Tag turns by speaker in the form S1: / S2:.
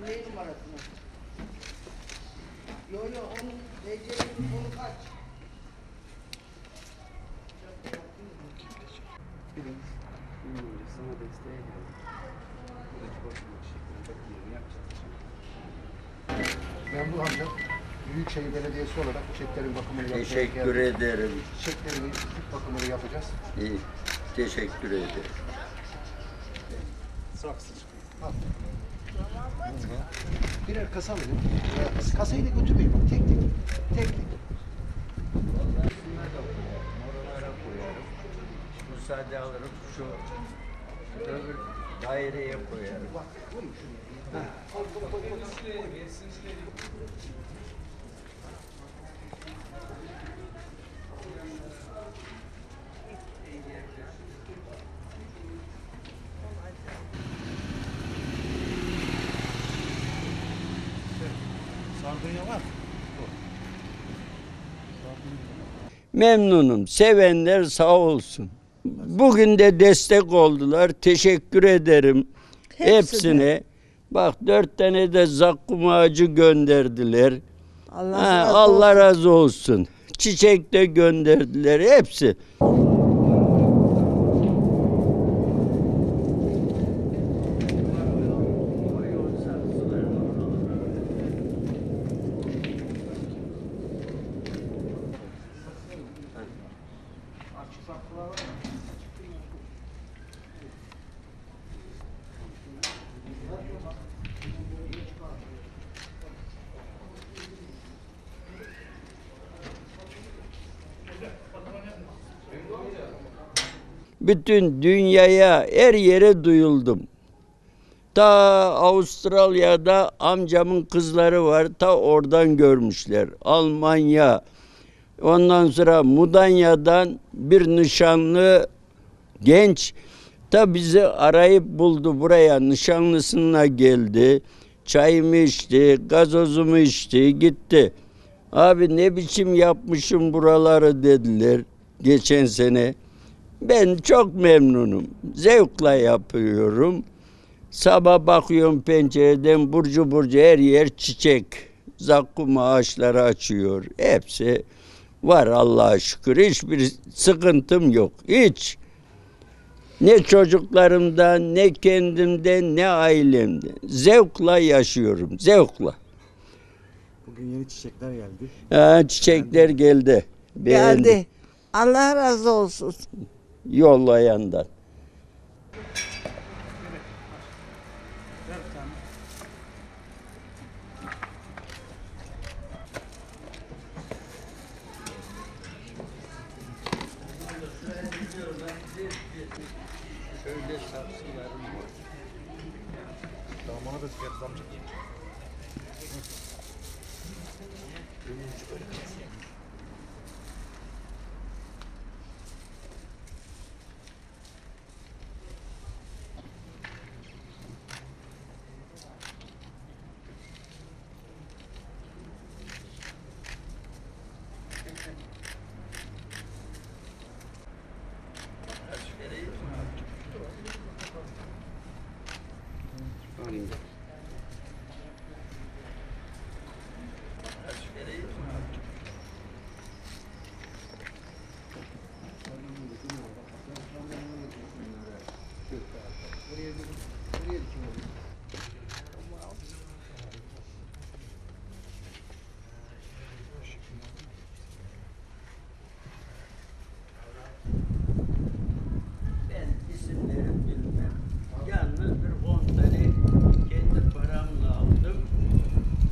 S1: Ne numarasını? Yo yo onun becerinin konu kaç?
S2: Bilmiyorum, sana desteğe geldim. Buradaki bakımı şeklinde bakımlarını yapacağız.
S1: Ben bu amca Büyükşehir Belediyesi olarak çiçeklerin bakımını yapmaya
S3: Teşekkür
S1: geldim.
S3: ederim.
S1: Çiçeklerin bakımını yapacağız.
S3: İyi. Teşekkür ederim.
S1: Al. Birer kasa. Ya, Kasayı da götürmeyin. Tek tek. Tek tek.
S3: Müsaade alırım. Şu öbür daireye koyarım.
S1: Bak koyun şunu.
S3: Memnunum. Sevenler sağ olsun. Bugün de destek oldular. Teşekkür ederim hepsine. Bak dört tane de zakkum ağacı gönderdiler.
S4: Allah
S3: Ha,
S4: razı
S3: Allah
S4: olsun.
S3: razı olsun. Çiçek de gönderdiler hepsi. Bütün dünyaya her yere duyuldum. Ta Avustralya'da amcamın kızları var. Ta oradan görmüşler. Almanya. Ondan sonra Mudanya'dan bir nişanlı genç ta bizi arayıp buldu buraya. Nişanlısına geldi. Çayımı içti, gazozumu içti, gitti. Abi ne biçim yapmışım buraları dediler geçen sene. Ben çok memnunum. Zevkle yapıyorum. Sabah bakıyorum pencereden burcu burcu her yer çiçek. Zakkum ağaçları açıyor. Hepsi var Allah'a şükür. Hiçbir sıkıntım yok. Hiç. Ne çocuklarımdan, ne kendimden, ne ailemden. Zevkla yaşıyorum. Zevkla.
S5: Bugün yeni çiçekler geldi.
S3: Ha, çiçekler geldi. Beğendim.
S4: Geldi. Allah razı olsun.
S3: Yollayandan. Şöyle saksılarım var.